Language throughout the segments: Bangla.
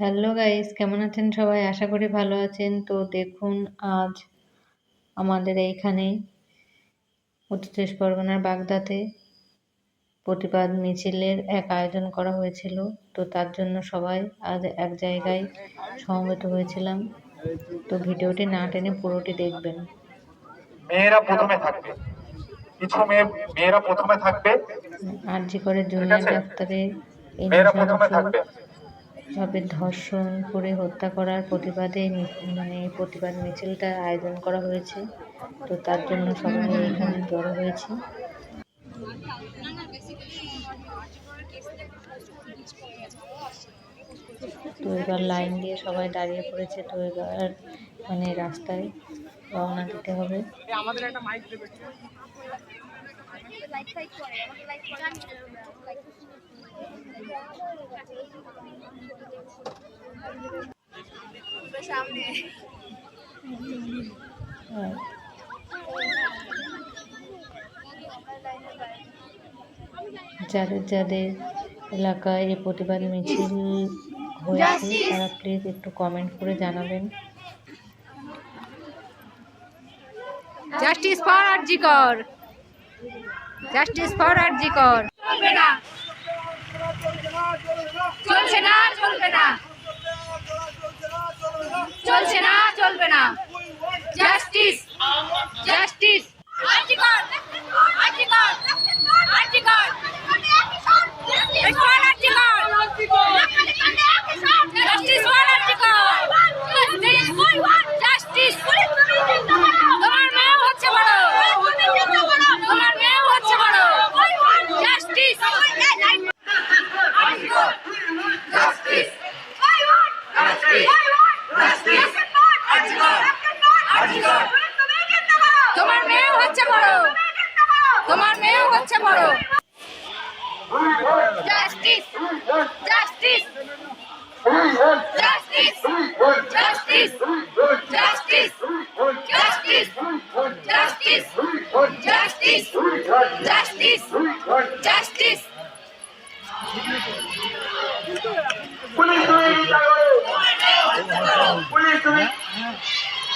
হ্যালো গাইস কেমন আছেন সবাই? আশা করি ভালো আছেন। তো দেখুন আজ আমাদের এইখানে উত্তর চব্বিশ পরগনার বাগদাতে প্রতিবাদ মিছিলের এক আয়োজন করা হয়েছিল। তো তার জন্য সবাই আজ এক জায়গায় সমবেত হয়েছিলাম। তো ভিডিওটি না টেনে পুরোটি দেখবেন। মেয়েরা প্রথমে থাকবে। কিছু মেয়ে মেয়েরা প্রথমে থাকবে। আরজি করে জুনিয়র। ডাক্তারে এই প্রথমে থাকবে। ভাবে ধর্ষণ করে হত্যা করার প্রতিবাদে মানে প্রতিবাদ মিছিলটা আয়োজন করা হয়েছে। তো তার জন্য সবাই এখানে জড়ো হয়েছে। তো এবার লাইন দিয়ে সবাই দাঁড়িয়ে পড়েছে। তো এবার মানে রাস্তায় রওনা দিতে হবে। লাইক করে লাইক সামনে আর যাদের যাদের এলাকায় এই প্রতিবাদ মিছিল হয়েছে তারা প্লিজ একটু কমেন্ট করে জানাবেন। Justice for RG Kar justice for RG Kar চলবে না। চলছে না চলবে না। চলছে না চলবে না justice justice RG Kar RG Kar RG Kar for RG Kar justice for RG Kar justice তোমার মেয়ে হচ্ছে বড় তোমার মেয়ে হচ্ছে বড় জাস্টিস জাস্টিস তোমার মেয়ে হচ্ছে বড়। তোমার মেয়ে হচ্ছে বড়। Justice justice justice justice justice justice justice justice justice justice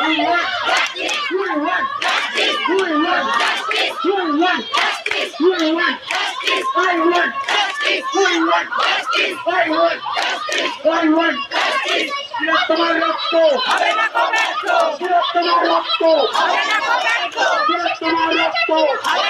We want justice. We want justice. We want justice. We want justice. We want justice. I want justice. We want justice. I want justice. I want justice. Tira tomar রক্ত হবে না কবে তো tira tomar রক্ত হবে না কবে তো tira tomar রক্ত হবে